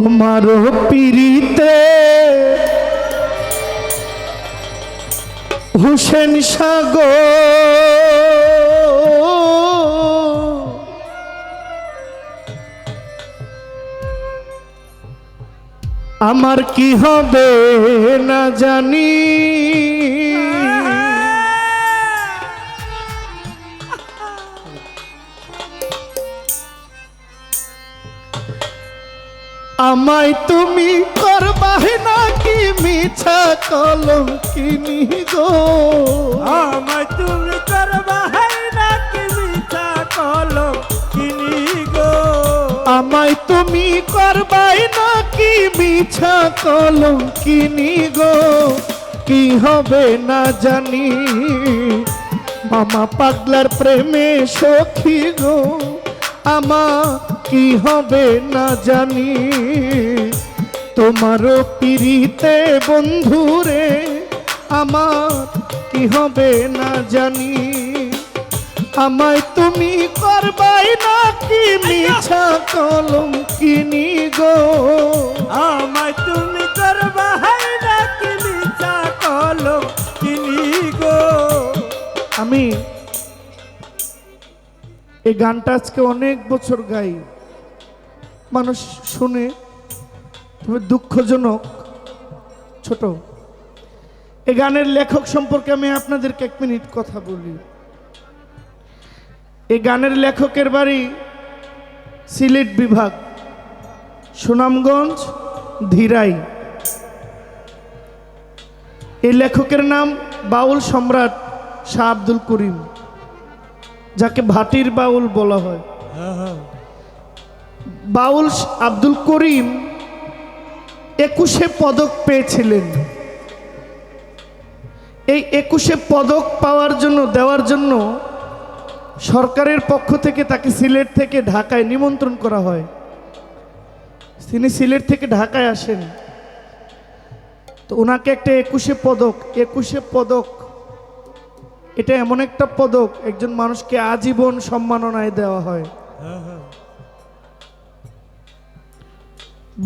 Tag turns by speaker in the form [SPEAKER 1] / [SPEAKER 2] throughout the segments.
[SPEAKER 1] তোমারও পিড়িতে হুসেন সাগর। আমার কি হবে না জানি। আমায় তুমি করবাহে নাকি মিছা কলম কিনি গো?
[SPEAKER 2] আমায় তুমি করবা হাই নাকি মিঠা কলম কিনি গো?
[SPEAKER 1] আমায় তুমি করবাই নাকি মিছা কলম কিনি গো? কি হবে না জানি মামা পাগলার প্রেমে সখী গো। আমা কি হবে না জানি। তোমারও পিড়িতে বন্ধুরে আমার কি হবে না জানি। আমায় তুমি করবাই নাকি মিছা কলম কিনি গো?
[SPEAKER 2] আমায় তুমি করবা হাই নাকি মিঠা কলম কিনি গো?
[SPEAKER 1] আমি এই গানটা আজকে অনেক বছর গাই। মানুষ শুনে তবে দুঃখজনক, ছোট। এই গানের লেখক সম্পর্কে আমি আপনাদেরকে এক মিনিট কথা বলি। এই গানের লেখকের বাড়ি সিলেট বিভাগ, সুনামগঞ্জ, ধীরাই। এই লেখকের নাম বাউল সম্রাট শাহ আব্দুল করিম, যাকে ভাটির বাউল বলা হয়। বাউল আব্দুল করিম একুশে পদক পেয়েছিলেন। এই একুশে পদক পাওয়ার জন্য, দেওয়ার জন্য সরকারের পক্ষ থেকে তাকে সিলেট থেকে ঢাকায় নিমন্ত্রণ করা হয়। তিনি সিলেট থেকে ঢাকায় আসেন। তো ওনাকে একটা একুশে পদক একুশে পদক, এটা এমন একটা পদক, একজন মানুষকে আজীবন সম্মাননায় দেওয়া হয়।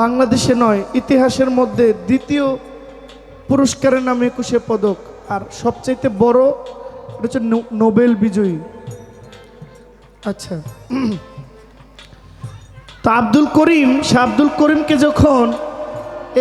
[SPEAKER 1] বাংলাদেশে নয়, ইতিহাসের মধ্যে দ্বিতীয় পুরস্কারের নাম একুশে পদক। আর সবচাইতে বড়, এটা হচ্ছে নোবেল বিজয়ী। আচ্ছা। তো আব্দুল করিম, সে আব্দুল করিমকে যখন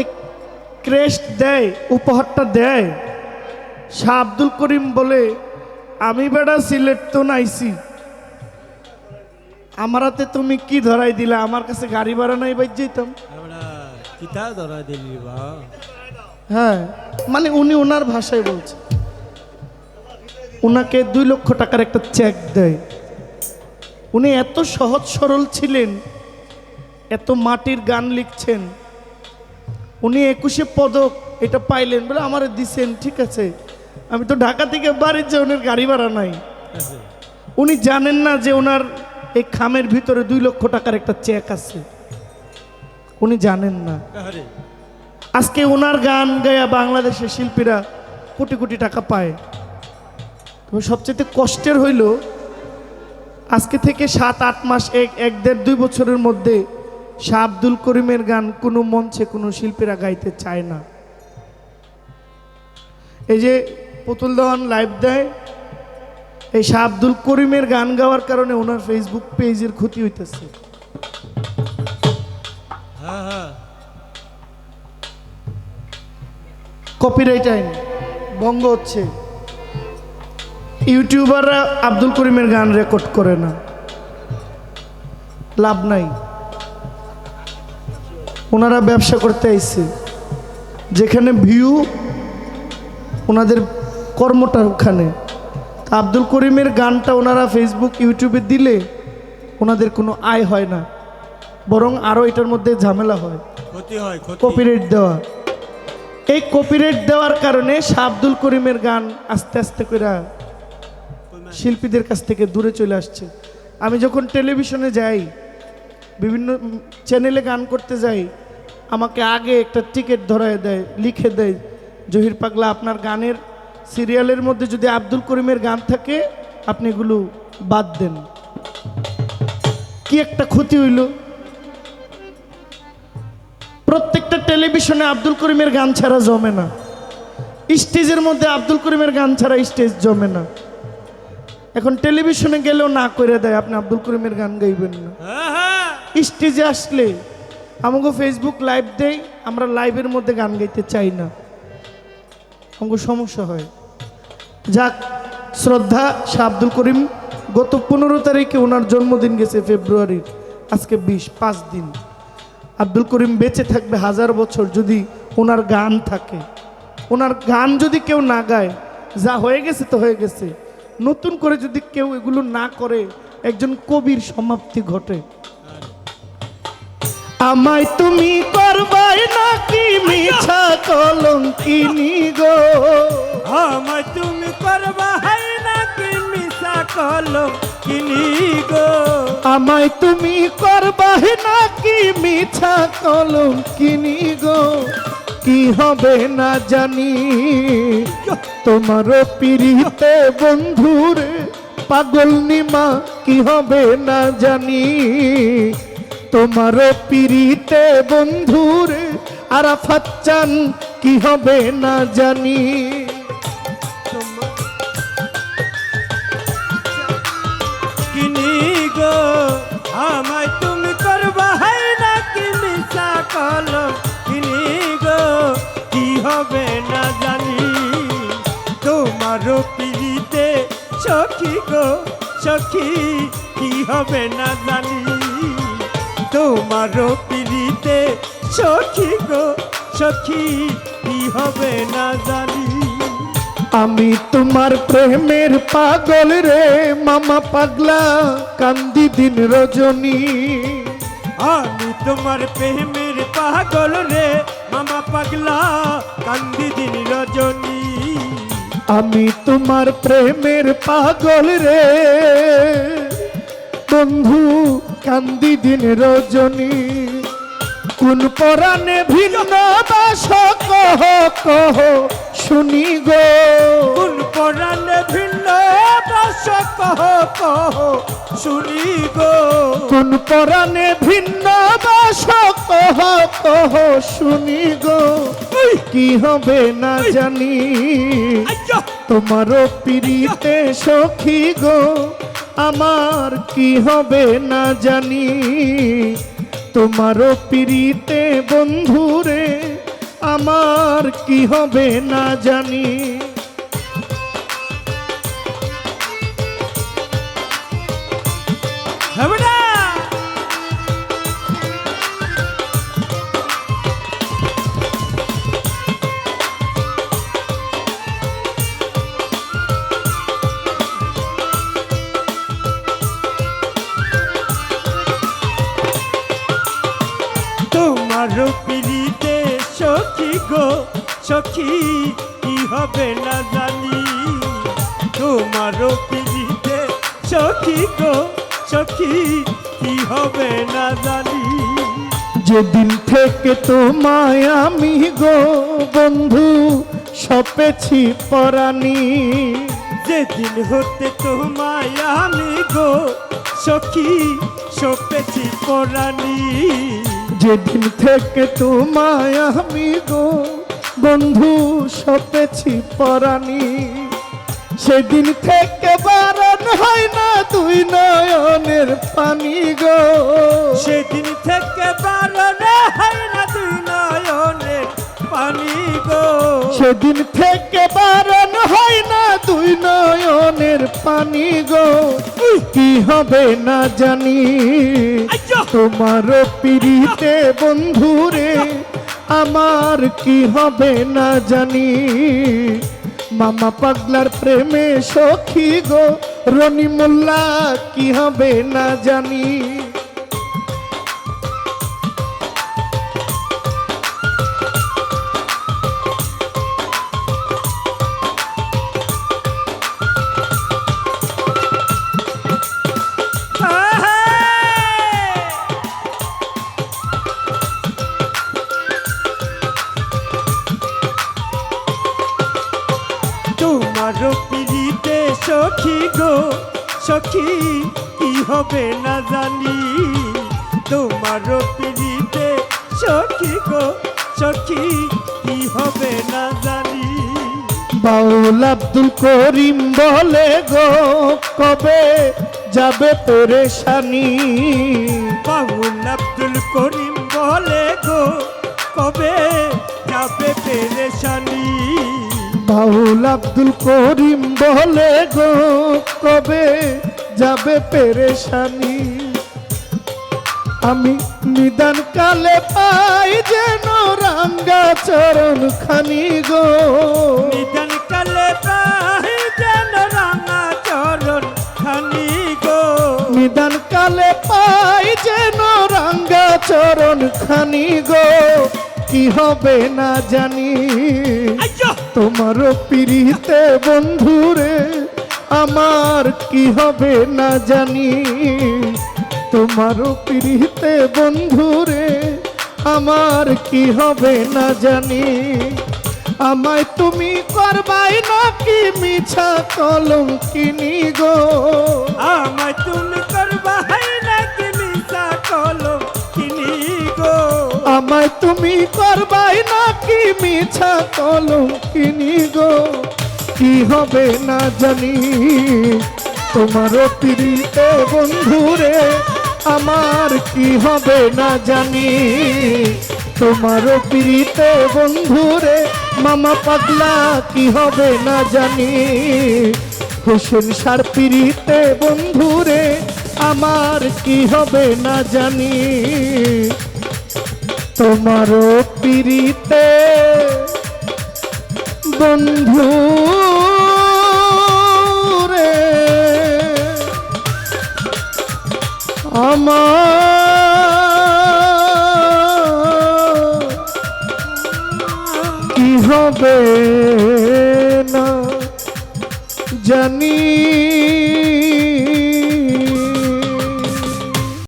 [SPEAKER 1] এক ক্রেস্ট দেয়, উপহারটা দেয় শাহ আব্দুল করিম বলে, আমি বেড়া সিলেট তো নাইছি। আমার হাতে তুমি কি ধরাই দিলে? আমার কাছে গাড়ি ভাড়া নাই, বাইর যেতাম
[SPEAKER 2] কিতা ধরা দিলি বা?
[SPEAKER 1] হ্যাঁ মানে উনি ওনার ভাষায় বলছে। ওনাকে দুই লক্ষ টাকার একটা চেক দেয়। উনি এত সহজ সরল ছিলেন এত মাটির গান লিখছেন। উনি একুশে পদক এটা পাইলেন বলে আমার দিছেন ঠিক আছে। আমি তো ঢাকা থেকে বাড়ির যে ওনার গাড়ি ভাড়া নাই। উনি জানেন না যে ওনার এই খামের ভিতরে দুই লক্ষ টাকার একটা চেক আছে। উনি জানেন না। আজকে ওনার গান গায়া বাংলাদেশের শিল্পীরা কোটি কোটি টাকা পায়। তবে সবচেয়ে কষ্টের হইল আজকে থেকে সাত আট মাস এক এক দেড় দুই বছরের মধ্যে শাহ আব্দুল করিমের গান কোনো মঞ্চে কোনো শিল্পীরা গাইতে চায় না। এই যে পুতুল দেওয়ান লাইভ দেয় এই শাহ আব্দুল করিমের গান গাওয়ার কারণে ওনার ফেসবুক পেজের ক্ষতি হইতেছে। কপিরাইট আইন, ভঙ্গ হচ্ছে। ইউটিউবাররা আব্দুল করিমের গান রেকর্ড করে না। লাভ নাই। ওনারা ব্যবসা করতে আইছে। যেখানে ভিউ ওনাদের কর্মটা ওখানে। আব্দুল করিমের গানটা ওনারা ফেসবুক ইউটিউবে দিলে ওনাদের কোনো আয় হয় না। বরং আরও এটার মধ্যে ঝামেলা হয়।
[SPEAKER 2] ক্ষতি হয়
[SPEAKER 1] কপিরাইট দেওয়া। এই কপিরাইট দেওয়ার কারণে শাহ আব্দুল করিমের গান আস্তে আস্তে করে শিল্পীদের কাছ থেকে দূরে চলে আসছে। আমি যখন টেলিভিশনে যাই বিভিন্ন চ্যানেলে গান করতে যাই আমাকে আগে একটা টিকিট ধরায় দেয় লিখে দেয় জহির পাগলা আপনার গানের সিরিয়ালের মধ্যে যদি আব্দুল করিমের গান থাকে আপনি এগুলো বাদ দেন। কি একটা ক্ষতি হইল? প্রত্যেকটা টেলিভিশনে আব্দুল করিমের গান ছাড়া জমে না। স্টেজের মধ্যে আব্দুল করিমের গান ছাড়া স্টেজ জমে না। এখন টেলিভিশনে গেলেও না করে দেয়, আপনি আব্দুল করিমের গান গাইবেন না। স্টেজে আসলে আমাকে ফেসবুক লাইভ দেই, আমরা লাইভের মধ্যে গান গাইতে চাই না। আমাকে সমস্যা হয়। যাক, শ্রদ্ধা, শাহ আব্দুল করিম, গত পনেরো তারিখে ওনার জন্মদিন গেছে ফেব্রুয়ারির। আজকে বিশ, পাঁচ দিন। আব্দুল করিম বেঁচে থাকবে হাজার বছর যদি ওনার গান থাকে। ওনার গান যদি কেউ না গায়, যা হয়ে গেছে তো হয়ে গেছে। নতুন করে যদি কেউ এগুলো না করে, একজন কবির সমাপ্তি ঘটে। আমায় তুমি করবাই নাকি মিছা কলঙ্কিনি গো?
[SPEAKER 2] আমায় তুমি করবা হাই নাকি মিছা কলম কিনি গো?
[SPEAKER 1] আমায় তুমি করবাই নাকি মিছা কলঙ্কিনি গো? কি হবে না জানি? তোমার পিড়িতে বন্ধুরে পাগল নিমা, কি হবে না জানি? তোমার পিড়িতে বন্ধুরে আরাফাত চান, কি হবে না জানি?
[SPEAKER 2] কিনি গো, কি হবে না জানি। তোমারও পিড়িতে সখী গো, সখী, কি হবে না জানি। তোমারও পিড়িতে সখী গো, সখী, কি হবে না জানি।
[SPEAKER 1] আমি তোমার প্রেমের পাগল রে, মামা পাগলা, কান্দি দিন রজনী।
[SPEAKER 2] আমি তোমার প্রেমের পাগল রে, মামা পাগলা, কান্দি দিন রজনী।
[SPEAKER 1] আমি তোমার প্রেমের পাগল রে। বন্ধু, কান্দি দিন রজনী। কোন পরাণে ভিন্ন বাস কহ কহ শুনি গো।
[SPEAKER 2] কোন পরাণে ভিন্ন বাস কহ কহ শুনি গো।
[SPEAKER 1] কোন পরাণে ভিন্ন বাস কহ কহ শুনি গো। কি হবে না জানি! তোমারও পিড়িতে সখী গো। আমার কি হবে না জানি। তোমারও পিড়িতে বন্ধুরে আমার কি হবে না জানি।
[SPEAKER 2] তোমার পিড়িতে সখী গো সখী কি হবে না জানি? তোমার পিড়িতে সখী গো সখী কি হবে না জানি?
[SPEAKER 1] যেদিন থেকে তোমায় আমি গো বন্ধু সপেছি পরাণী।
[SPEAKER 2] যেদিন হতে তোমায় আমি গো সখী সপেছি পরাণী।
[SPEAKER 1] যেদিন থেকে তোমায় আমি গো বন্ধু সপেছি পরাণী। সেদিন থেকে বারণ হয় না দুই নয়নের পানি গো।
[SPEAKER 2] সেদিন থেকে বারণে হয় না তুই নয়নের পানি গো।
[SPEAKER 1] সেদিন থেকে বারণ নয়নের পানি গো কি হবে না জানি?
[SPEAKER 2] আইয়া!
[SPEAKER 1] তোমার পিড়িতে বন্ধুরে আমার কি হবে না জানি? মামা পাগলার প্রেমে সখী গো রনি মোল্লা কি হবে না জানি?
[SPEAKER 2] তোমার পিড়িতে সখী গো সখী কি হবে না জানি? তোমার পিড়িতে সখী গো সখী কি হবে না জানি?
[SPEAKER 3] বাউল আব্দুল করিম বলে গো কবে যাবে পেরেশানি
[SPEAKER 2] বাউল আব্দুল করিম
[SPEAKER 3] আব্দুল করিম বলে গো কবে যাবে পেরেশানি? আমি নিদান কালে পাই যেন রাঙ্গা চরণ খানি গো।
[SPEAKER 2] নিদান কালে প্রায় যেন রাঙা চরণ খানি গো।
[SPEAKER 3] নিদান কালে পাই যেন রাঙ্গা চরণ খানি গো। কি হবে না জানি। তোমারও পিড়িতে বন্ধুরে আমার কি হবে না জানি। তোমারও পিড়িতে বন্ধুরে আমার কি হবে না জানি। আমায় তুমি করবাই নাকি মিছা কলম কিনি গো?
[SPEAKER 2] আমায় তুমি করবা
[SPEAKER 3] আমায় তুমি করবাই নাকি মিছা কলম কিনি গো? কি হবে না জানি? তোমারও পিড়িতে বন্ধুরে আমার কি হবে না জানি? তোমারও পিড়িতে বন্ধুরে মামা পাগলা কি হবে না জানি? হোসেন সার পিড়িতে বন্ধুরে আমার কি হবে না জানি? তোমারও পিড়িতে বন্ধু রে। আমার কি হবে?